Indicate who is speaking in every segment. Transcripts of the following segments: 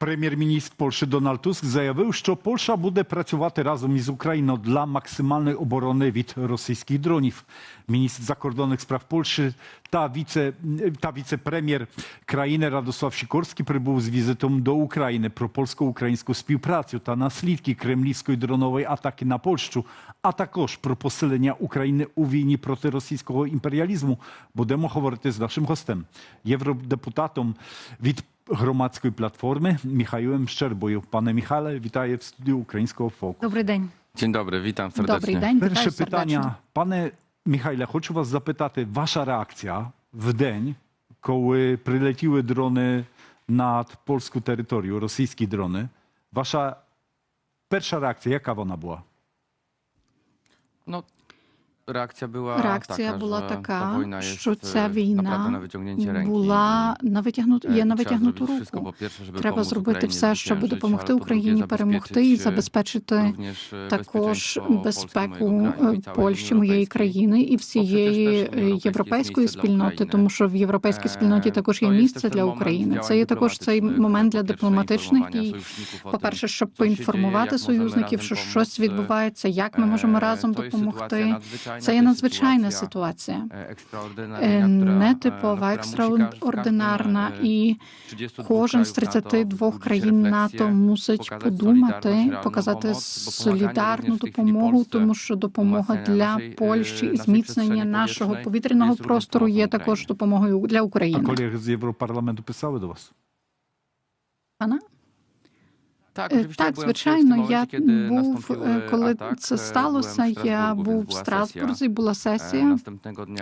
Speaker 1: Прем'єр-міністр Польщі Дональд Туск заявив, що Польща буде працювати разом із Україною для максимальної оборони від російських дронів. Міністр закордонних справ Польщі та віце та віце-прем'єр країни Радослав Сікорський прибув з візитом до України про польсько-українську співпрацю та наслідки кремлівської дронової атаки на Польщу, а також про посилення України у війні проти російського імперіалізму. Будемо говорити з нашим гостем, євродепутатом від громадської платформи Михайлem Щербою. Пане Михайле, вітаю в студію українського фоку.
Speaker 2: Добрий день.
Speaker 3: Dzień dobry, witam serdecznie.
Speaker 2: Добрий день.
Speaker 1: Перше
Speaker 2: Вітаю
Speaker 1: питання,
Speaker 2: сердечно.
Speaker 1: пане Михайле, хочу вас запитати, ваша реакція в день, коли прилетіли дрони над польську територію, російські дрони. Ваша перша реакція, яка вона була?
Speaker 3: No, reakcja była
Speaker 2: Реакція
Speaker 3: taka,
Speaker 2: була така,
Speaker 3: ta
Speaker 2: що ця війна
Speaker 3: na wyciągnięcie
Speaker 2: була на витягнуту
Speaker 3: E,
Speaker 2: є на витягнуту руку. Треба зробити все, щоб допомогти Україні перемогти і забезпечити також безпеку е, Польщі, моєї країни і всієї е, європейської спільноти, тому що в європейській
Speaker 3: Е,
Speaker 2: спільноті також є місце для України. Це є також цей момент для дипломатичних дій.
Speaker 3: tym,
Speaker 2: По-перше, щоб поінформувати союзників, що щось відбувається, як ми можемо
Speaker 3: Е,
Speaker 2: разом допомогти. Це є надзвичайна ситуація. Е,
Speaker 3: e, no,
Speaker 2: Нетипова, екстраординарна і кожен з
Speaker 3: krajów NATO
Speaker 2: 32 країн НАТО мусить подумати, показати солідарну допомогу, тому що допомога для Польщі
Speaker 3: е,
Speaker 2: і зміцнення нашого повітряного простору є також допомогою для
Speaker 1: А
Speaker 2: України.
Speaker 1: колеги з Європарламенту писали до вас?
Speaker 2: Пана? Е, Так, звичайно, я був, е,
Speaker 3: e,
Speaker 2: коли це
Speaker 3: e,
Speaker 2: сталося, я був в Страсбурзі, була
Speaker 3: E,
Speaker 2: сесія.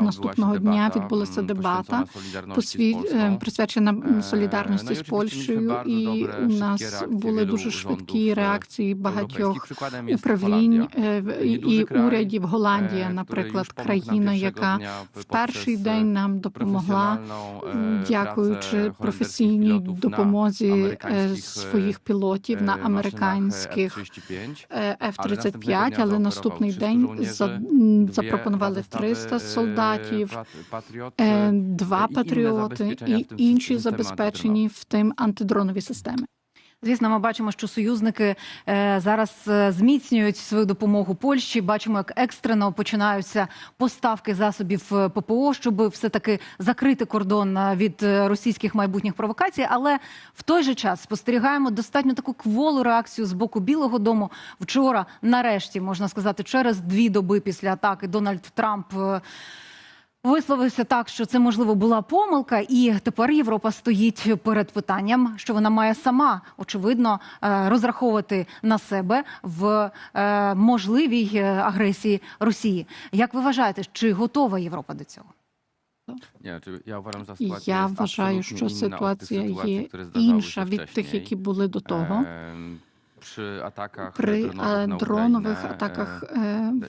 Speaker 2: Наступного
Speaker 3: odbyła się
Speaker 2: дня відбулася
Speaker 3: mm,
Speaker 2: дебата, е, присвячена
Speaker 3: Е,
Speaker 2: солідарності
Speaker 3: ну,
Speaker 2: з Польщею, і у нас були дуже швидкі
Speaker 3: e,
Speaker 2: реакції багатьох управлінь е, і, урядів. Голландія,
Speaker 3: e,
Speaker 2: наприклад, країна, яка в перший
Speaker 3: e,
Speaker 2: день нам допомогла,
Speaker 3: e,
Speaker 2: дякуючи професійній допомозі е, своїх пілотів
Speaker 3: e,
Speaker 2: на американських
Speaker 3: F-35.
Speaker 2: е,
Speaker 3: Але
Speaker 2: F-35,
Speaker 3: наступного дня
Speaker 2: але наступний день
Speaker 3: 300
Speaker 2: за- м,
Speaker 3: żołnierzy,
Speaker 2: запропонували
Speaker 3: dwie-
Speaker 2: 300
Speaker 3: e,
Speaker 2: солдатів, е, два патріоти і інші забезпечені в тим антидронові системи.
Speaker 4: Звісно, ми бачимо, що союзники е, зараз е, зміцнюють свою допомогу Польщі. Бачимо, як екстрено починаються поставки засобів е, ППО, щоб все таки закрити кордон від російських майбутніх провокацій. Але в той же час спостерігаємо достатньо таку кволу реакцію з боку Білого Дому. Вчора, нарешті, можна сказати, через дві доби після атаки Дональд Трамп. Висловився так, що це можливо була помилка, і тепер Європа стоїть перед питанням, що вона має сама очевидно е, розраховувати на себе в е, можливій е, агресії Росії. Як ви вважаєте, чи готова Європа до цього?
Speaker 2: Я вважаю, що ситуація є інша від тих, які були до того. При дронових атаках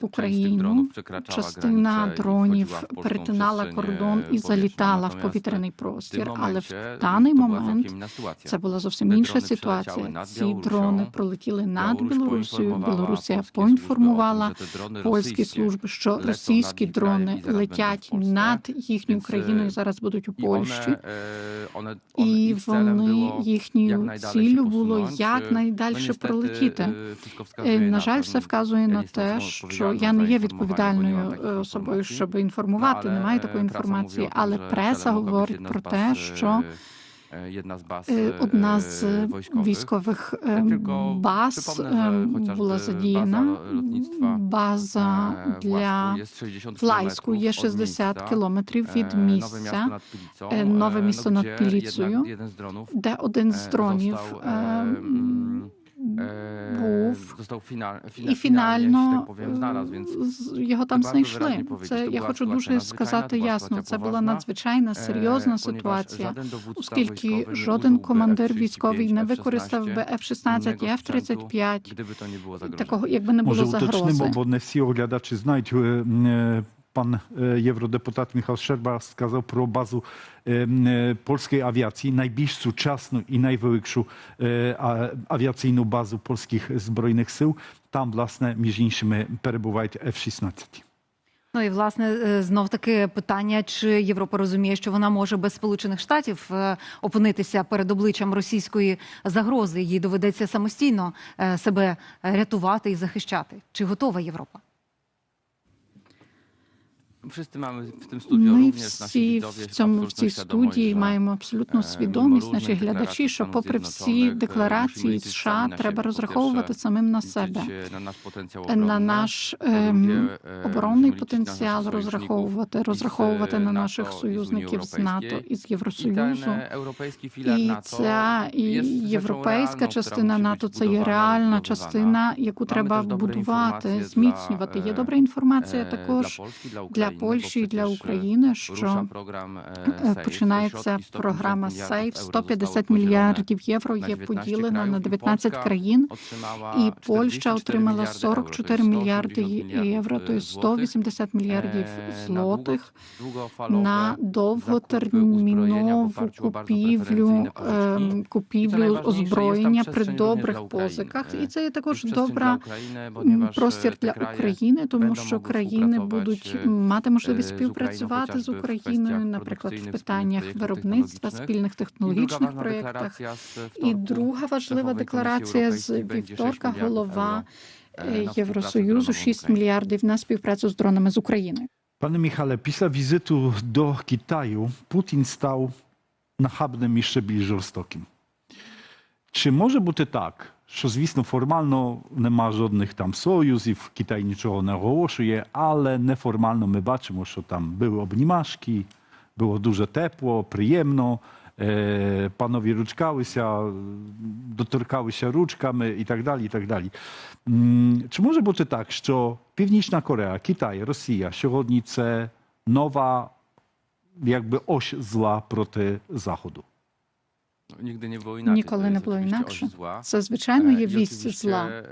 Speaker 2: в Україну частина дронів перетинала кордон і залітала в повітряний простір. Але в даний момент це була зовсім інша ситуація. Ці дрони пролетіли над Білорусією. Білорусія поінформувала польські служби, що російські дрони летять над їхньою країною. Зараз будуть у Польщі. І вони їхньою ціллю було якнайдальше
Speaker 3: e,
Speaker 2: Е,
Speaker 3: wskazuje
Speaker 2: На жаль, все вказує на те, що я не є відповідальною е, особою, щоб інформувати.
Speaker 3: ale,
Speaker 2: Не маю
Speaker 3: e,
Speaker 2: такої інформації, але преса говорить про те,
Speaker 3: e,
Speaker 2: що
Speaker 3: e,
Speaker 2: е,
Speaker 3: e,
Speaker 2: одна з військових е, баз е, була задіяна. База
Speaker 3: e,
Speaker 2: для
Speaker 3: Łasku jest 60
Speaker 2: в Лайську є
Speaker 3: kilometrów od
Speaker 2: 60
Speaker 3: miejsca,
Speaker 2: кілометрів від
Speaker 3: e,
Speaker 2: місця, e,
Speaker 3: e, jednak jeden z dronów
Speaker 2: де один з
Speaker 3: e,
Speaker 2: дронів був
Speaker 3: został final,
Speaker 2: і
Speaker 3: fina, finalnie, że
Speaker 2: фінально
Speaker 3: tak powiem, znalazł, więc
Speaker 2: е, з- його там знайшли. Це
Speaker 3: to
Speaker 2: я хочу дуже сказати ясно. Це була надзвичайна
Speaker 3: e,
Speaker 2: серйозна ситуація, оскільки жоден командир
Speaker 3: F-35,
Speaker 2: військовий не
Speaker 3: F-16,
Speaker 2: використав би F-16 і
Speaker 3: innego sprzętu,
Speaker 2: F-35,
Speaker 3: gdyby to nie było zagrożenie.
Speaker 2: такого якби не
Speaker 1: Може
Speaker 2: було
Speaker 1: уточнимо,
Speaker 2: загрози.
Speaker 1: бо не всі оглядачі знають. Pan e, євродепутат Michał Szczerba сказав про базу польської авіації, найбільш сучасну і найвеликшу авіаційну базу польських збройних сил. Там, власне, між іншими перебувають F-16.
Speaker 4: Ну і власне знов таки питання, чи Європа розуміє, що вона може без Сполучених Штатів опинитися перед обличчям російської загрози. Їй доведеться самостійно себе рятувати і захищати. Чи готова Європа?
Speaker 3: Wszyscy mamy w tym studiu
Speaker 2: Ми
Speaker 3: również nasi
Speaker 2: всі
Speaker 3: widzowie
Speaker 2: в цьому в
Speaker 3: absolutną
Speaker 2: цій
Speaker 3: świadomość,
Speaker 2: студії
Speaker 3: że
Speaker 2: маємо абсолютну свідомість,
Speaker 3: різних
Speaker 2: глядачі,
Speaker 3: декларацій
Speaker 2: що попри всі
Speaker 3: Зjednoczonych,
Speaker 2: декларації
Speaker 3: liczyć
Speaker 2: США
Speaker 3: na
Speaker 2: треба
Speaker 3: siebie. Po
Speaker 2: розраховувати
Speaker 3: pierwsze,
Speaker 2: самим на
Speaker 3: liczyć
Speaker 2: себе.
Speaker 3: się na nasz potencjał
Speaker 2: На
Speaker 3: obronny.
Speaker 2: наш ем,
Speaker 3: e,
Speaker 2: оборонний
Speaker 3: liczyć na
Speaker 2: потенціал розраховувати, розраховувати на
Speaker 3: НАТО,
Speaker 2: наших
Speaker 3: із
Speaker 2: союзників з НАТО
Speaker 3: Європейської.
Speaker 2: із
Speaker 3: I ten
Speaker 2: Євросоюзу.
Speaker 3: e, europejski filar
Speaker 2: І
Speaker 3: NATO
Speaker 2: ця і
Speaker 3: jest rzeczą
Speaker 2: європейська
Speaker 3: która
Speaker 2: частина
Speaker 3: musi
Speaker 2: НАТО
Speaker 3: być
Speaker 2: це є
Speaker 3: budowana,
Speaker 2: реальна частина, яку
Speaker 3: Mamy
Speaker 2: треба
Speaker 3: też dobre
Speaker 2: будувати,
Speaker 3: informacje
Speaker 2: зміцнювати. Є
Speaker 3: e,
Speaker 2: добра інформація
Speaker 3: e,
Speaker 2: також
Speaker 3: Polski, dla
Speaker 2: для Польщі і для
Speaker 3: e,
Speaker 2: України, що е,
Speaker 3: SAFE.
Speaker 2: починається програма
Speaker 3: євро
Speaker 2: 150 мільярдів євро є
Speaker 3: 19
Speaker 2: поділено на
Speaker 3: і
Speaker 2: 19 країн. І Польща отримала
Speaker 3: мільярди євро,
Speaker 2: 44 мільярди євро,
Speaker 3: е,
Speaker 2: то є
Speaker 3: злотих.
Speaker 2: 180 мільярдів
Speaker 3: Е,
Speaker 2: злотих
Speaker 3: на
Speaker 2: довготермінову купівлю, купівлю озброєння при добрих позиках.
Speaker 3: Е,
Speaker 2: І це є також добра простір для України, тому що країни будуть
Speaker 3: e,
Speaker 2: мати можливість співпрацювати з
Speaker 3: Україною
Speaker 2: наприклад, в питаннях виробництва, спільних технологічних проєктах. І друга важлива декларація з
Speaker 3: Europejskiej będzie 6
Speaker 2: вівторка. Голова е,
Speaker 3: na współpracę
Speaker 2: Євросоюзу
Speaker 3: dronową
Speaker 2: 6 мільярдів на співпрацю з дронами з Україною.
Speaker 1: Panie Michale, pisa wizytu do Kitaju Putin stał нахабним і ще більш жорстоким. Чи може бути так, що, звісно, формально нема жодних там союзів, Китай нічого не оголошує, але неформально ми бачимо, що там були обнімашки, було дуже тепло, приємно. Е, панові ручкалися, доторкалися ручками і так далі. і так далі. М, Чи може бути так, що Північна Корея, Китай, Росія сьогодні це нова якби ось зла проти
Speaker 2: Ніколи не було інакше. Це звичайно
Speaker 3: E,
Speaker 2: є вість зла.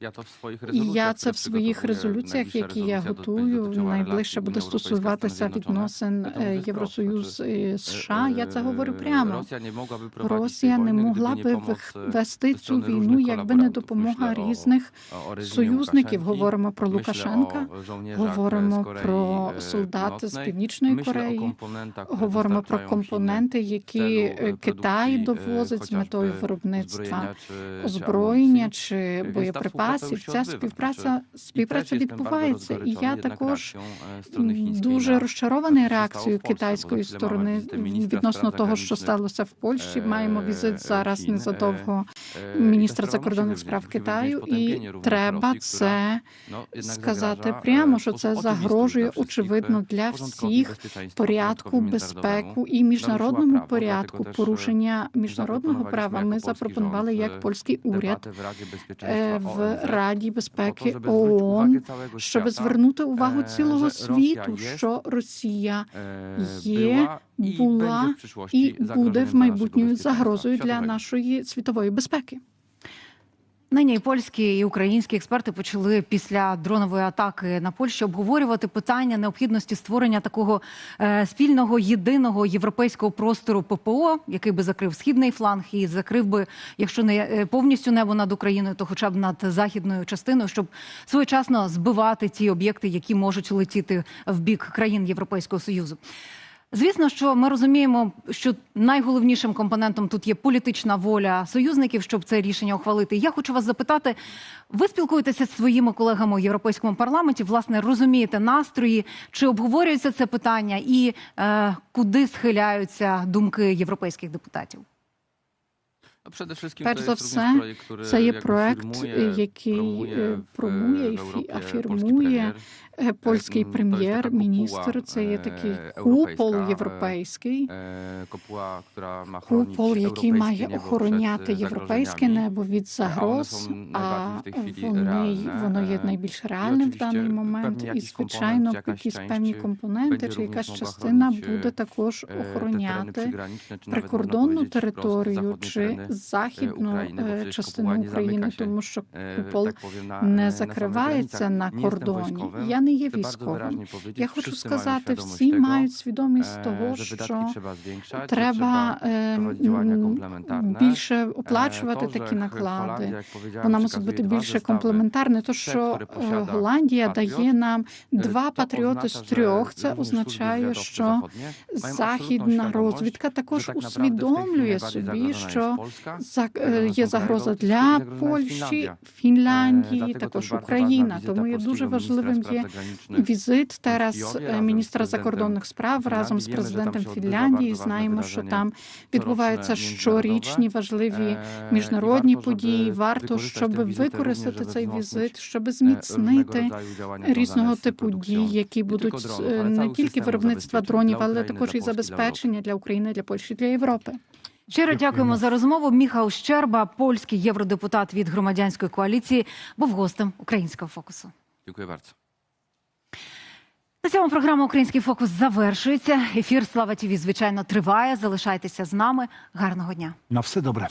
Speaker 3: E, to w swoich
Speaker 2: І я це в своїх резолюціях, які я готую, найближче буде стосуватися відносин е, Євросоюз і США. Я це говорю
Speaker 3: e,
Speaker 2: прямо. Росія не могла би
Speaker 3: e,
Speaker 2: вести цю війну, якби не допомога різних союзників. Говоримо про Лукашенка,
Speaker 3: e,
Speaker 2: говоримо про
Speaker 3: e,
Speaker 2: солдат з. Північної Кореї. Говоримо про компоненти, які е,
Speaker 3: e,
Speaker 2: Китай
Speaker 3: e,
Speaker 2: довозить з метою виробництва озброєння чи боєприпасів.
Speaker 3: Współpraca
Speaker 2: Ця співпраця співпраця відбувається. І я також
Speaker 3: e,
Speaker 2: дуже розчарований реакцією китайської сторони відносно того, що сталося в Польщі.
Speaker 3: е,
Speaker 2: Маємо візит зараз
Speaker 3: е,
Speaker 2: незадовго
Speaker 3: e,
Speaker 2: міністра закордонних справ Китаю, і треба це сказати прямо,
Speaker 3: e,
Speaker 2: що це загрожує очевидно
Speaker 3: e,
Speaker 2: для всіх порядку, безпеку і міжнародному порядку. Порушення міжнародного права. Ми запропонували як
Speaker 3: e,
Speaker 2: польський уряд е, в Раді безпеки ООН, щоб звернути увагу
Speaker 3: е,
Speaker 2: цілого світу, що Росія
Speaker 3: e,
Speaker 2: є, була і буде в майбутньому загрозою для нашої світової безпеки.
Speaker 4: Нині і польські і українські експерти почали після дронової атаки на Польщу обговорювати питання необхідності створення такого е, спільного єдиного європейського простору ППО, який би закрив східний фланг і закрив би, якщо не е, повністю небо над Україною, то хоча б над західною частиною, щоб своєчасно збивати ті об'єкти, які можуть летіти в бік країн Європейського союзу. Звісно, що ми розуміємо, що найголовнішим компонентом тут є політична воля союзників, щоб це рішення ухвалити. Я хочу вас запитати: ви спілкуєтеся з своїми колегами у європейському парламенті? Власне, розумієте настрої, чи обговорюється це питання, і е, куди схиляються думки європейських депутатів?
Speaker 3: Wszystkim
Speaker 2: Перш за все, Це є проект, який промує афірмує польський
Speaker 3: є така
Speaker 2: прем'єр-міністр. Це є
Speaker 3: е,
Speaker 2: такий купол
Speaker 3: е,
Speaker 2: європейський.
Speaker 3: która ma chronić
Speaker 2: Купол, який має охороняти європейське небо від загроз, а вони, воно є
Speaker 3: е,
Speaker 2: найбільш реальним в даний момент. І звичайно, якісь певні компоненти чи якась частина буде також охороняти прикордонну територію чи західну е, частину України, тому що купол не закривається на кордоні. Я не є військовим. Я хочу сказати, всі мають свідомість
Speaker 3: e,
Speaker 2: того, що треба е, більше
Speaker 3: E,
Speaker 2: оплачувати такі наклади. Вона мусить бути більше комплементарне. То що е, Голландія дає нам два патріоти з трьох. Це означає, що західна розвідка також усвідомлює собі, що е, є загроза для Польщі. Фінляндії, також Україна. Тому є дуже важливим є зараз
Speaker 3: Києві
Speaker 2: е, міністра закордонних справ разом з
Speaker 3: Wiemy, że tam
Speaker 2: президентом Фінляндії. Знаємо, що там відбуваються щорічні важливі міжнародні події. Варто, щоб використати цей візит, щоб зміцнити різного типу дій, які будуть е, не тільки виробництва дронів, але також і
Speaker 3: Polski, dla Europy.
Speaker 2: забезпечення для України, для Польщі, для Європи.
Speaker 4: Щиро
Speaker 1: Дякуємо.
Speaker 4: за розмову. Міхал Щерба, польський євродепутат від громадянської коаліції, був гостем українського фокусу.
Speaker 3: Dziękuję bardzo.
Speaker 4: На цьому програма Український фокус завершується. Ефір Слава ТІВІ, звичайно, триває. Залишайтеся з нами. Гарного дня.
Speaker 1: На все dobre.